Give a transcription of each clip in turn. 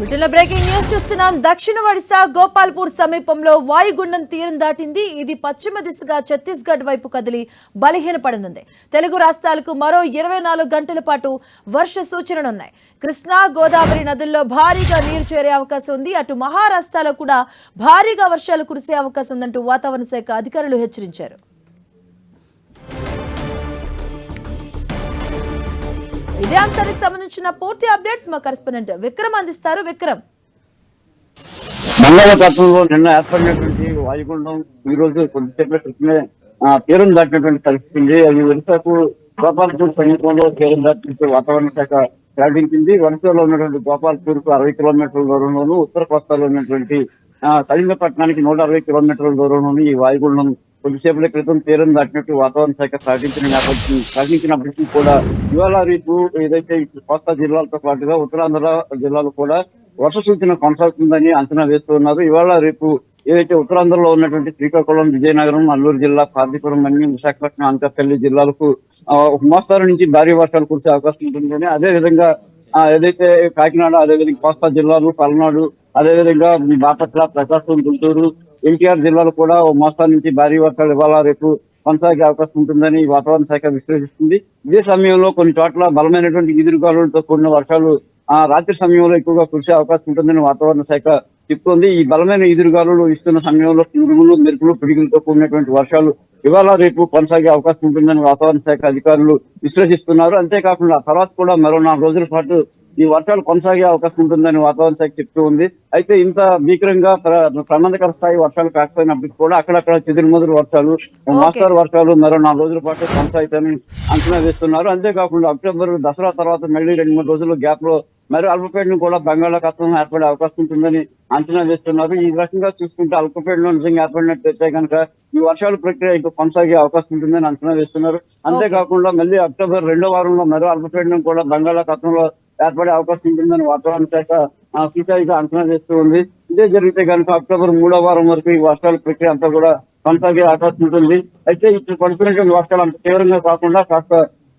బులెటిన్లో breaking news చూస్తున్నాం. దక్షిణ ఒడిశా గోపాల్పూర్ సమీపంలో వాయుగుండం తీరం దాటింది. ఇది పశ్చిమ దిశగా ఛత్తీస్గఢ్ వైపు కదిలి బలహీనపడనుంది. తెలుగు రాష్ట్రాలకు మరో ఇరవై నాలుగు గంటల పాటు వర్ష సూచనలున్నాయి. కృష్ణా గోదావరి నదుల్లో భారీగా నీరు చేరే అవకాశం ఉంది. అటు మహారాష్ట్రలో కూడా భారీగా వర్షాలు కురిసే అవకాశం ఉందంటూ వాతావరణ శాఖ అధికారులు హెచ్చరించారు. ఇదే అంశానికి సంబంధించిన పూర్తి అప్డేట్స్ మా కరెస్పాండెంట్ విక్రమ్ అందిస్తారు. విక్రమ్. బంగాళాఖాతంలో నిన్న ఏర్పడినటువంటి వాయుగుండం ఈ రోజు కొద్దిసేపు క్రితమే తీరం దాటినటువంటి పరిస్థితి అది ఒరిసాకు గోపాల్పూర్ సమీపంలో తీరం దాటినట్టు వాతావరణ శాఖ ప్రకటించింది వరుసలో ఉన్నటువంటి గోపాల్పూర్కు అరవై కిలోమీటర్ల దూరంలోను ఉత్తర కోస్తాలో ఉన్నటువంటి ఆ, కళింగపట్నానికి నూట అరవై కిలోమీటర్ల దూరంలోను ఈ వాయుగుండం కొద్దిసేపటి క్రితం తీరం దాటినట్టు వాతావరణ శాఖ ప్రకటించిన నేపథ్యం ప్రకటించినప్పటికీ కూడా ఇవాళ రేపు ఏదైతే కోస్తా జిల్లాలతో పాటుగా ఉత్తరాంధ్ర జిల్లాలు కూడా వర్ష సూచన కొనసాగుతుందని అంచనా వేస్తున్నారు ఇవాళ రేపు ఏదైతే ఉత్తరాంధ్రలో ఉన్నటువంటి శ్రీకాకుళం విజయనగరం అల్లూరు జిల్లా కార్తీపురం అన్ని విశాఖపట్నం అనకాపల్లి జిల్లాలకు ఆ, ఒక మోస్తారు నుంచి భారీ వర్షాలు కురిసే అవకాశం ఉంటుందని అదే విధంగా ఏదైతే కాకినాడ అదేవిధంగా కోస్తా జిల్లాలు పల్నాడు అదేవిధంగా బాపట్ల ప్రకాశం గుంటూరు ఎన్టీఆర్ జిల్లాలో కూడా ఓ మోస్తారు నుంచి భారీ వర్షాలు ఇవాళ రేపు కొనసాగే అవకాశం ఉంటుందని వాతావరణ శాఖ విశ్లేషిస్తుంది. ఇదే సమయంలో కొన్ని చోట్ల బలమైనటువంటి ఎదురుగాలులతో కూడిన వర్షాలు ఆ రాత్రి సమయంలో ఎక్కువగా కురిసే అవకాశం ఉంటుందని వాతావరణ శాఖ చెప్తోంది. ఈ బలమైన ఎదురుగాలులు ఇస్తున్న సమయంలో ఉరుములు మెరుపులు పిడుగులతో కూడినటువంటి వర్షాలు ఇవాళ రేపు కొనసాగే అవకాశం ఉంటుందని వాతావరణ శాఖ అధికారులు విశ్లేషిస్తున్నారు. అంతేకాకుండా తర్వాత కూడా మరో నాలుగు రోజుల పాటు ఈ వర్షాలు కొనసాగే అవకాశం ఉంటుందని వాతావరణ శాఖ చెప్తూ ఉంది. అయితే ఇంత భీకరంగా ప్ర- ప్రమాదకర స్థాయి వర్షాలు కాకపోయినప్పటికీ కూడా అక్కడక్కడ చెదురుమదురు వర్షాలు మోస్తారు వర్షాలు మరో నాలుగు రోజుల పాటు కొనసాగుతాయని అంచనా వేస్తున్నారు. అంతేకాకుండా అక్టోబర్ దసరా తర్వాత మళ్ళీ రెండు మూడు రోజులు గ్యాప్లో మరి అల్పపీడనం కూడా బంగాళాఖాతం ఏర్పడే అవకాశం ఉంటుందని అంచనా వేస్తున్నారు. ఈ రకంగా చూసుకుంటే అల్పపీడనం నిజంగా ఏర్పడినట్లయితే కనుక ఈ వర్షాల ప్రక్రియ ఇంకా కొనసాగే అవకాశం ఉంటుందని అంచనా వేస్తున్నారు. అంతేకాకుండా మళ్ళీ అక్టోబర్ రెండో వారంలో మరో అల్పపీడనం కూడా బంగాళాఖాతంలో ఏర్పడే అవకాశం ఉంటుందని వాతావరణ శాఖ ఆ, అంచనా చేస్తూ ఉంది. ఇదే జరిగితే కనుక అక్టోబర్ మూడో వారం వరకు ఈ వర్షాల ప్రక్రియ అంతా కూడా కొనసాగే అవకాశం ఉంటుంది. అయితే ఇప్పుడు పడుతున్నటువంటి వర్షాలు అంత తీవ్రంగా కాకుండా కాస్త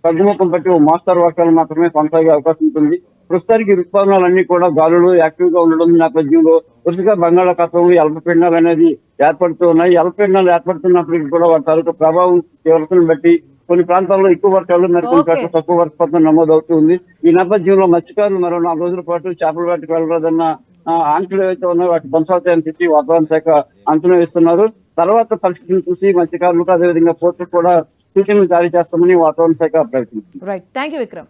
తగ్గుముఖం బట్టి మాస్టర్ వర్షాలు మాత్రమే కొనసాగే అవకాశం ఉంటుంది. ప్రస్తుతానికి ఋతుపవనాలన్నీ కూడా గాలులు యాక్టివ్గా ఉండడం నేపథ్యంలో వరుసగా బంగాళాఖాతంలో అల్పపీడనాలు అనేది ఏర్పడుతూ ఉన్నాయి. అల్పపీడనాలు ఏర్పడుతున్నప్పటికీ కూడా వాటి తాలూకు ప్రభావం తీవ్రతను బట్టి కొన్ని ప్రాంతాల్లో ఎక్కువ వర్షాలు మరి కొన్ని. చోట్ల తక్కువ వర్షపాతం నమోదవుతుంది. ఈ నేపథ్యంలో మత్స్యకారులు మరో నాలుగు రోజుల పాటు చేపల వేటకు వెళ్ళరాదన్న ఆంక్షలు ఏవైతే ఉన్నాయో వాటి కొనసాగుతాయని చెప్పి వాతావరణ శాఖ అంచనా వేస్తున్నారు. తర్వాత పరిస్థితిని చూసి మత్స్యకారులకు అదేవిధంగా పోర్టులకు కూడా సూచనలు జారీ చేస్తామని వాతావరణ శాఖ ప్రకటించింది రైట్ థ్యాంక్ యూ విక్రమ్